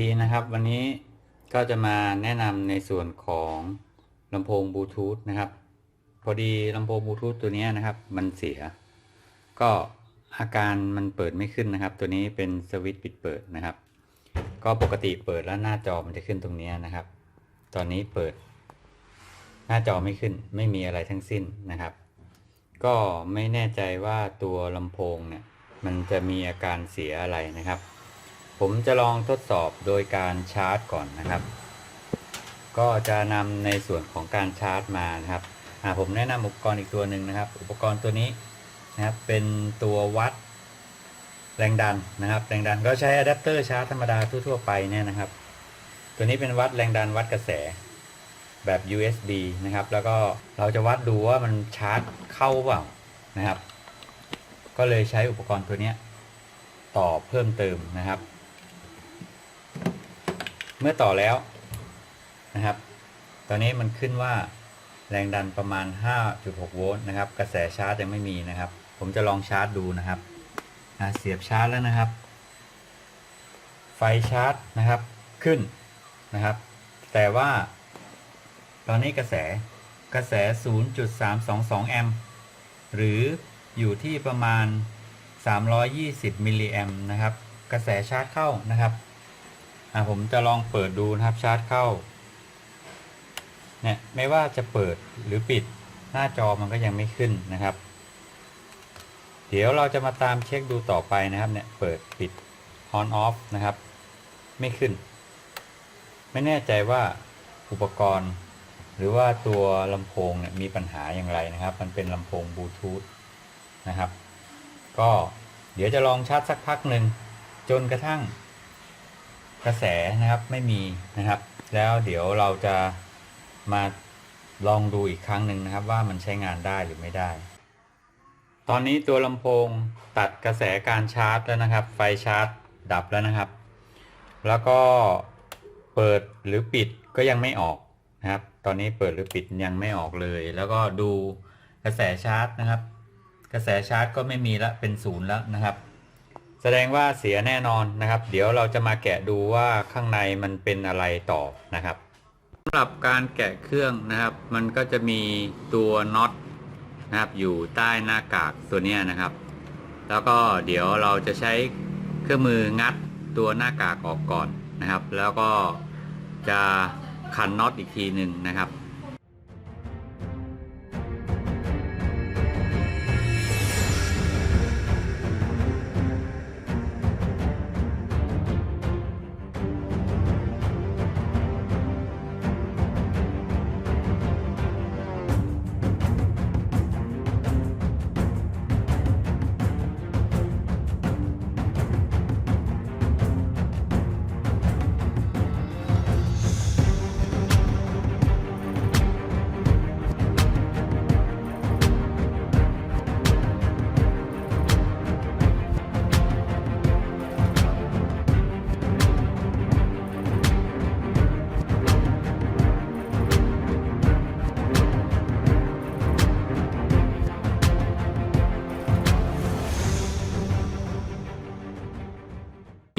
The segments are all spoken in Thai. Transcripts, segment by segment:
ดีนะครับวันนี้ก็จะมาแนะนำในส่วนของลำโพงบลูทูธนะครับ พอดีลำโพงบลูทูธตัวนี้นะครับ มันเสีย ก็อาการมันเปิดไม่ขึ้นนะครับ ตัวนี้เป็นสวิตช์ปิดเปิดนะครับ ก็ปกติเปิดแล้วหน้าจอมันจะขึ้นตรงนี้นะครับ ตอนนี้เปิด หน้าจอไม่ขึ้น ไม่มีอะไรทั้งสิ้นนะครับ ก็ไม่แน่ใจว่าตัวลำโพงเนี่ยมันจะมีอาการเสียอะไรนะครับ ผมจะลองทดสอบโดยการชาร์จก่อนนะครับ ก็จะนำในส่วนของการชาร์จมานะครับผมแนะนำอุปกรณ์อีกตัวหนึ่งนะครับ อุปกรณ์ตัวนี้นะครับเป็นตัววัดแรงดันนะครับแรงดันก็ใช้อะแดปเตอร์ชาร์จธรรมดาทั่วๆไปเนี่ยนะครับ ตัวนี้เป็นวัดแรงดันวัดกระแสแบบ USB นะครับ แล้วก็เราจะวัดดูว่ามันชาร์จเข้าเปล่านะครับ ก็เลยใช้อุปกรณ์ตัวนี้ต่อเพิ่มเติมนะครับ เมื่อต่อแล้วนะครับ ตอนนี้มันขึ้นว่าแรงดันประมาณ 5.6 โวลต์นะครับ กระแสชาร์จยังไม่มีนะครับ ผมจะลองชาร์จดูนะครับเสียบชาร์จแล้วนะครับ ไฟชาร์จนะครับขึ้นนะครับ แต่ว่า ตอนนี้กระแสกระแส 0.322 แอมป์หรืออยู่ที่ประมาณ 320 มิลลิแอมป์นะครับ กระแสชาร์จเข้านะครับ ผมจะลองเปิดดูนะครับชาร์จเข้าเนี่ยไม่ว่าจะเปิดหรือปิดหน้าจอมันก็ยังไม่ขึ้นนะครับ เดี๋ยวเราจะมาตามเช็คดูต่อไปนะครับเนี่ยเปิดปิด on off นะครับ ไม่ขึ้น ไม่แน่ใจว่าอุปกรณ์ หรือว่าตัวลำโพงเนี่ยมีปัญหาอย่างไรนะครับ มันเป็นลำโพงบลูทูธนะครับ ก็เดี๋ยวจะลองชาร์จสักพักหนึ่งจนกระทั่ง กระแสนะครับไม่มีนะครับ แล้วเดี๋ยวเราจะมาลองดูอีกครั้งหนึ่งนะครับ ว่ามันใช้งานได้หรือไม่ได้ ตอนนี้ตัวลำโพงตัดกระแสการชาร์จแล้วนะครับ ไฟชาร์จดับแล้วนะครับ แล้วก็เปิดหรือปิดก็ยังไม่ออกนะครับ ตอนนี้เปิดหรือปิดยังไม่ออกเลย แล้วก็ดูกระแสชาร์จนะครับ กระแสชาร์จก็ไม่มีละเป็นศูนย์แล้วนะครับ แสดงว่าเสียแน่นอนนะครับ เดี๋ยวเราจะมาแกะดูว่าข้างในมันเป็นอะไรต่อนะครับสำหรับการแกะเครื่องนะครับ มันก็จะมีตัวน็อตนะครับอยู่ใต้หน้ากากตัวนี้นะครับ แล้วก็เดี๋ยวเราจะใช้เครื่องมืองัดตัวหน้ากากออกก่อนนะครับ แล้วก็จะขันน็อตอีกทีหนึ่งนะครับ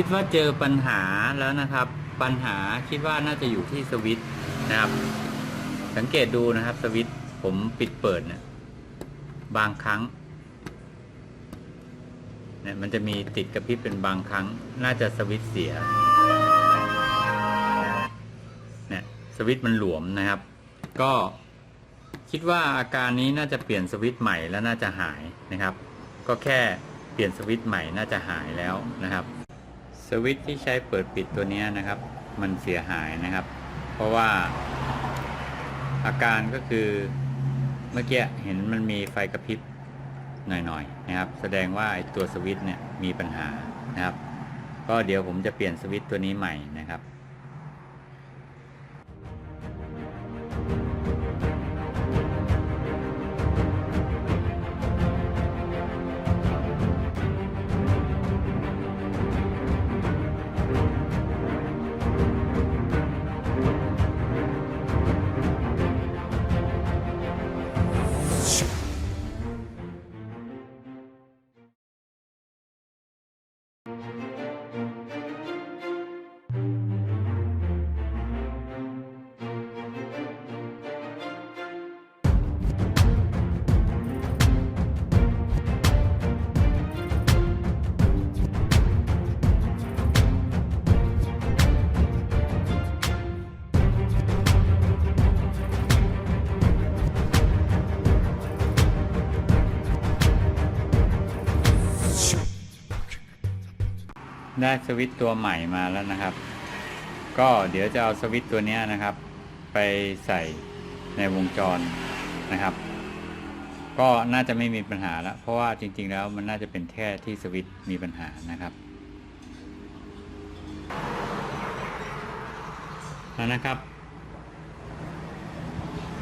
คิดว่าเจอปัญหาแล้วนะครับ ปัญหาคิดว่าน่าจะอยู่ที่สวิตช์นะครับ สังเกตดูนะครับ สวิตช์ผมปิดเปิดเนี่ยบางครั้งเนี่ยมันจะมีติดกระพริบเป็นบางครั้ง น่าจะสวิตช์เสียเนี่ยสวิตช์มันหลวมนะครับ ก็คิดว่าอาการนี้น่าจะเปลี่ยนสวิตช์ใหม่แล้วน่าจะหายนะครับ ก็แค่เปลี่ยนสวิตช์ใหม่น่าจะหายแล้วนะครับ สวิตช์ที่ใช้เปิดปิดตัวนี้นะครับ มันเสียหายนะครับ เพราะว่าอาการก็คือเมื่อกี้เห็นมันมีไฟกระพริบหน่อยๆนะครับ แสดงว่าตัวสวิตช์เนี่ยมีปัญหานะครับ ก็เดี๋ยวผมจะเปลี่ยนสวิตช์ตัวนี้ใหม่นะครับ ได้สวิตตัวใหม่มาแล้วนะครับ ก็เดี๋ยวจะเอาสวิตตัวนี้นะครับ ไปใส่ในวงจรนะครับ ก็น่าจะไม่มีปัญหาแล้ว เพราะว่าจริง ๆ แล้วมันน่าจะเป็นแค่ที่สวิตมีปัญหานะครับแล้วนะครับ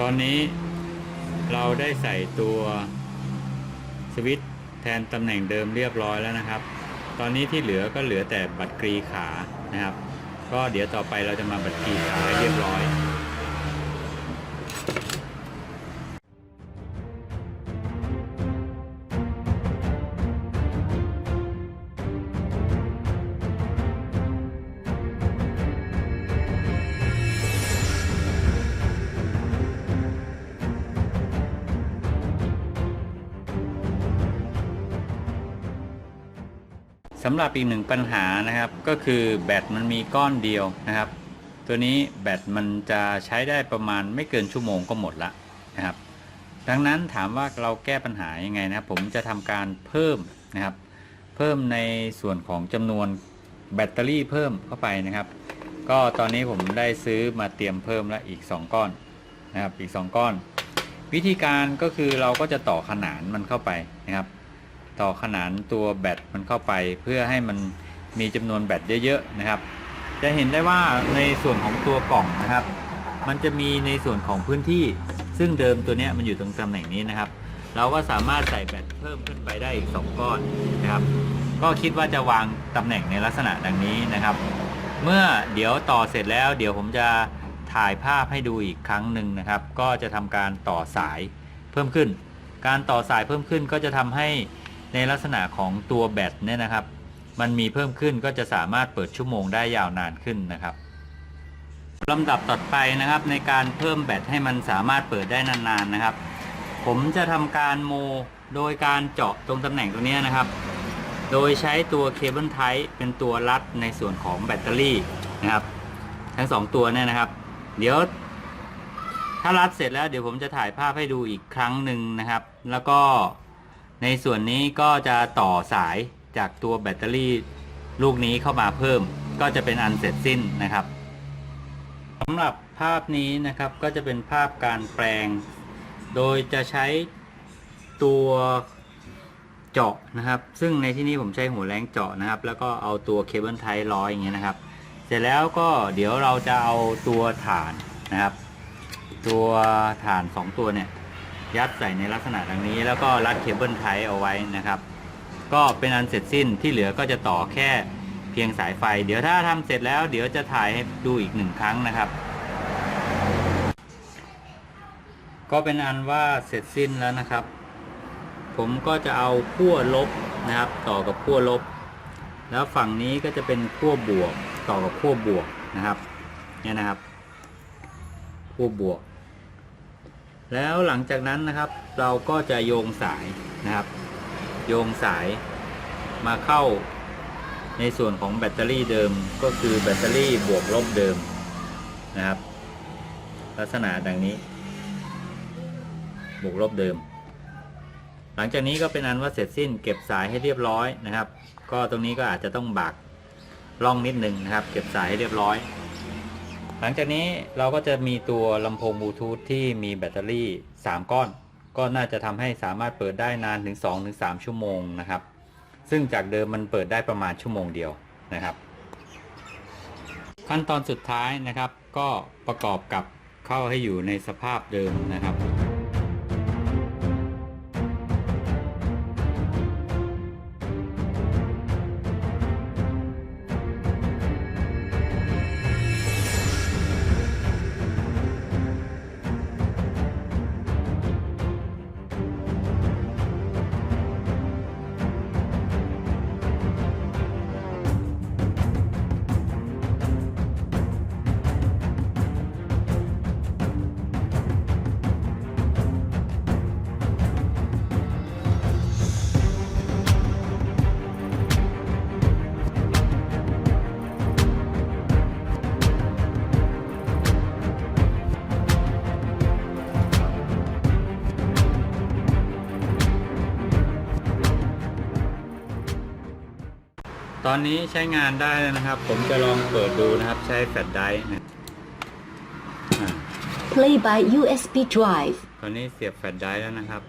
ตอนนี้เราได้ใส่ตัวสวิตแทนตำแหน่งเดิมเรียบร้อยแล้วนะครับ ตอนนี้ที่เหลือก็เหลือแต่บัตรกรีขานะครับ ก็เดี๋ยวต่อไปเราจะมาบัตรกรีขาให้เรียบร้อย สำหรับอีกหนึ่งปัญหานะครับก็คือแบตมันมีก้อนเดียวนะครับ ตัวนี้แบตมันจะใช้ได้ประมาณไม่เกินชั่วโมงก็หมดละนะครับ ดังนั้นถามว่าเราแก้ปัญหายังไงนะครับผมจะทำการเพิ่มนะครับ เพิ่มในส่วนของจำนวนแบตเตอรี่เพิ่มเข้าไปนะครับ ก็ตอนนี้ผมได้ซื้อมาเตรียมเพิ่มแล้วอีก 2 ก้อนนะครับอีก 2 ก้อน วิธีการก็คือเราก็จะต่อขนานมันเข้าไปนะครับ ต่อขนานตัวแบตมันเข้าไป เพื่อให้มันมีจำนวนแบตเยอะๆนะครับ จะเห็นได้ว่าในส่วนของตัวกล่องนะครับ มันจะมีในส่วนของพื้นที่ ซึ่งเดิมตัวเนี้ยมันอยู่ตรงตำแหน่งนี้นะครับ เราก็สามารถใส่แบตเพิ่มขึ้นไปได้อีก 2 ก้อนนะครับ ก็คิดว่าจะวางตำแหน่งในลักษณะดังนี้นะครับ เมื่อเดี๋ยวต่อเสร็จแล้ว เดี๋ยวผมจะถ่ายภาพให้ดูอีกครั้งหนึ่งนะครับ ก็จะทำการต่อสายเพิ่มขึ้น การต่อสายเพิ่มขึ้นก็จะทำให้ ในลักษณะของตัวแบตเนี่ยนะครับ มันมีเพิ่มขึ้นก็จะสามารถเปิดชั่วโมงได้ยาวนานขึ้นนะครับลำดับต่อไปนะครับในการเพิ่มแบตให้มันสามารถเปิดได้นานๆนะครับ ผมจะทำการโมโดยการเจาะตรงตำแหน่งตรงนี้นะครับ โดยใช้ตัวเคเบิลไทป์เป็นตัวรัดในส่วนของแบตเตอรี่นะครับ ทั้งสองตัวเนี่ยนะครับ เดี๋ยวถ้ารัดเสร็จแล้วเดี๋ยวผมจะถ่ายภาพให้ดูอีกครั้งหนึ่งนะครับ แล้วก็ ในส่วนนี้ก็จะต่อสายจากตัวแบตเตอรี่ลูกนี้เข้ามาเพิ่ม ก็จะเป็นอันเสร็จสิ้นนะครับสำหรับภาพนี้นะครับก็จะเป็นภาพการแปลง โดยจะใช้ตัวเจาะนะครับ ซึ่งในที่นี้ผมใช้หัวแรงเจาะนะครับ แล้วก็เอาตัวเคเบิลไทร้อยอย่างเงี้ยนะครับ เสร็จแล้วก็เดี๋ยวเราจะเอาตัวฐานนะครับ ตัวฐาน 2 ตัวเนี่ย ยัดใส่ในลักษณะดังนี้ แล้วก็รัดเคเบิลไทเอาไว้นะครับ ก็เป็นอันเสร็จสิ้นที่เหลือก็จะต่อแค่เพียงสายไฟ เดี๋ยวถ้าทำเสร็จแล้วเดี๋ยวจะถ่ายให้ดูอีกหนึ่งครั้งนะครับ ก็เป็นอันว่าเสร็จสิ้นแล้วนะครับ ผมก็จะเอาขั้วลบนะครับ ต่อกับขั้วลบ แล้วฝั่งนี้ก็จะเป็นขั้วบวกต่อกับขั้วบวกนะครับเนี่ยนะครับขั้วบวก แล้วหลังจากนั้นนะครับ เราก็จะโยงสายนะครับ โยงสายมาเข้าในส่วนของแบตเตอรี่เดิมก็คือแบตเตอรี่บวกลบเดิมนะครับ ลักษณะดังนี้ บวกลบเดิม หลังจากนี้ก็เป็นอันว่าเสร็จสิ้นเก็บสายให้เรียบร้อยนะครับ ก็ตรงนี้ก็อาจจะต้องบักล่องนิดนึงนะครับ เก็บสายให้เรียบร้อย หลังจากนี้เราก็จะมีตัวลำโพงบลูทูธที่มีแบตเตอรี่ 3 ก้อน ก็น่าจะทำให้สามารถเปิดได้นานถึง 2-3 ชั่วโมงนะครับ ซึ่งจากเดิมมันเปิดได้ประมาณชั่วโมงเดียวนะครับ ขั้นตอนสุดท้ายนะครับ ก็ประกอบกับเข้าให้อยู่ในสภาพเดิมนะครับ อนนี้ใช้งานได้แล้วนะครับ ผมจะลองเปิดดูนะครับใช้แฟลชไดรฟ์นะอ่า Play by USB drive. ตอนนี้เสียบแฟลชไดรฟ์แล้วนะครับ